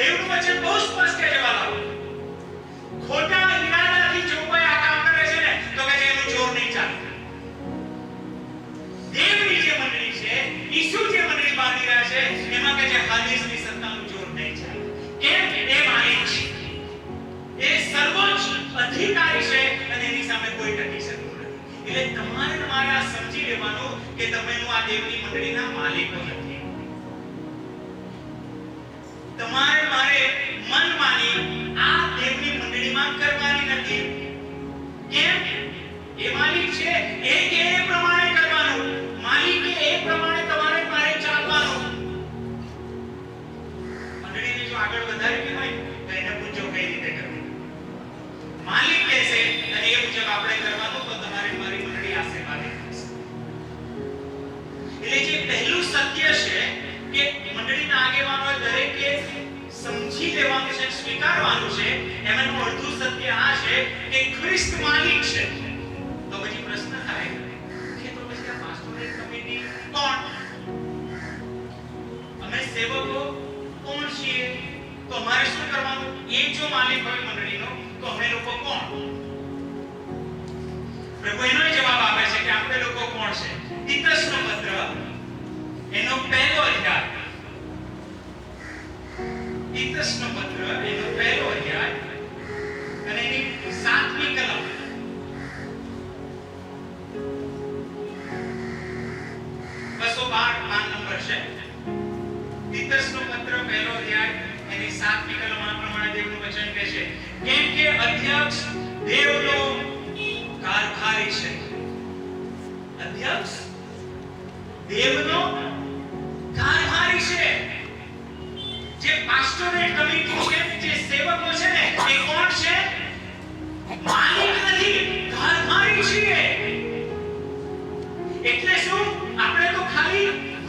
દેવનું વચન બહુ સ્પષ્ટ જવાબ ખોટા ઈરાદાથી જો કોઈ આ કામ કરે છે ને તો કે એનું જોર નહીં ચાલે દેવની જે મંડળી છે ઈસુ જે મંડળી બાંધી રહ્યા છે એમાં કે જે હાદીસની સત્તાનું જોર નહીં ચાલે કેમ એ માલિક છે એ સર્વોચ્ચ અધિકારી છે અને એની સામે કોઈ ટકી શકતું નથી એટલે તમારે તમારે આ સમજી લેવાનું કે તમે હું આ દેવની મંડળીના માલિક નથી અને એ મુજબ આપણે કરવાનું, તો તમારે મારી મંડળી આશીર્વાદિત થશે એટલે જે પહેલું સત્ય છે કે મંડળીના આગેવાનોએ દરેકે સમજી લેવાનું છે, સ્વીકારવાનું છે, એમાંનું અડધું છે કે ખ્રિસ્ત માલિક છે. તો પછી પ્રશ્ન થાય કે તો પછી આ પાસ્ટોરેટ કમિટી કોણ? અમે સેવકો કોણ છીએ? તો અમારે શું કરવાનું? એ જો માલિક હોય મંડળીનો, તો અમે લોકો કોણ? પ્રભુ એનો જવાબ આપે છે કે આપણે લોકો કોણ છે? તીતસનો પત્ર એનો પહેલો અધ્યાય. તીતસનો પત્ર બસો બાર પાન નંબર છે. તીતસનો પત્ર પહેલો અધ્યાય, એની સાત નિકલમાં પ્રમાણે દેવનું વચન કહે છે, કેમ કે અધ્યક્ષ દેવનો કારભારી છે. અધ્યક્ષ દેવનો કારભારી છે. જે પાસ્ટોરેટ કમિટી છે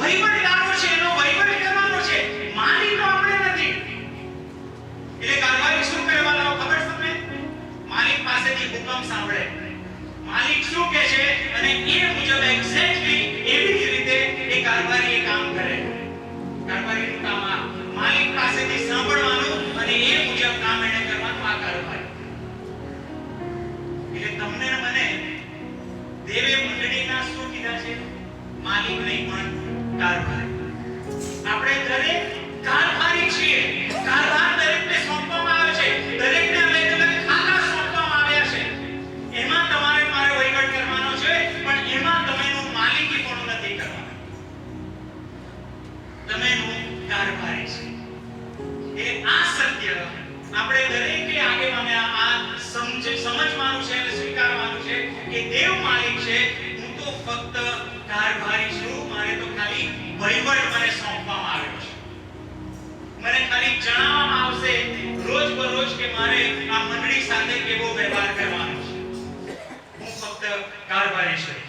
ખાલી વહીવટદારો છે, એનો વહીવટ કરવાનો છે. માલિકો આપણે નથી. એટલે કારભારી શું કરવાનો ખબર તમને? માલિક પાસેથી હુકમ સાંભળે. માલિક શું કહે છે? અને એ મુજબ એક્ઝેક્ટલી એવી જ રીતે એ કારવારી એ કામ કરે. કારભારીનું કામ આ માલિક પાસેથી સાંભળવાનું અને એ મુજબ કામ એને કરવાનું આ કારવારી એટલે તમને મને દેવે મંડળીના શું કીધા છે? માલિક નહીં પણ એ આ સત્ય. આપણે દરેકે આગેવાને આ આ સમજ, સમજવાનું છે અને સ્વીકારવાનું છે કે દેવ માલિક છે તો ફક્ત કારભારી છું, મારે તો ખાલી વહીવટ મને સોંપવામાં આવ્યો છે. મને ખાલી જણાવવામાં આવશે રોજ બરોજ કે મારે આ મંડળી સાથે કેવો વ્યવહાર કરવાનો છે. હું ફક્ત કારભારી છું.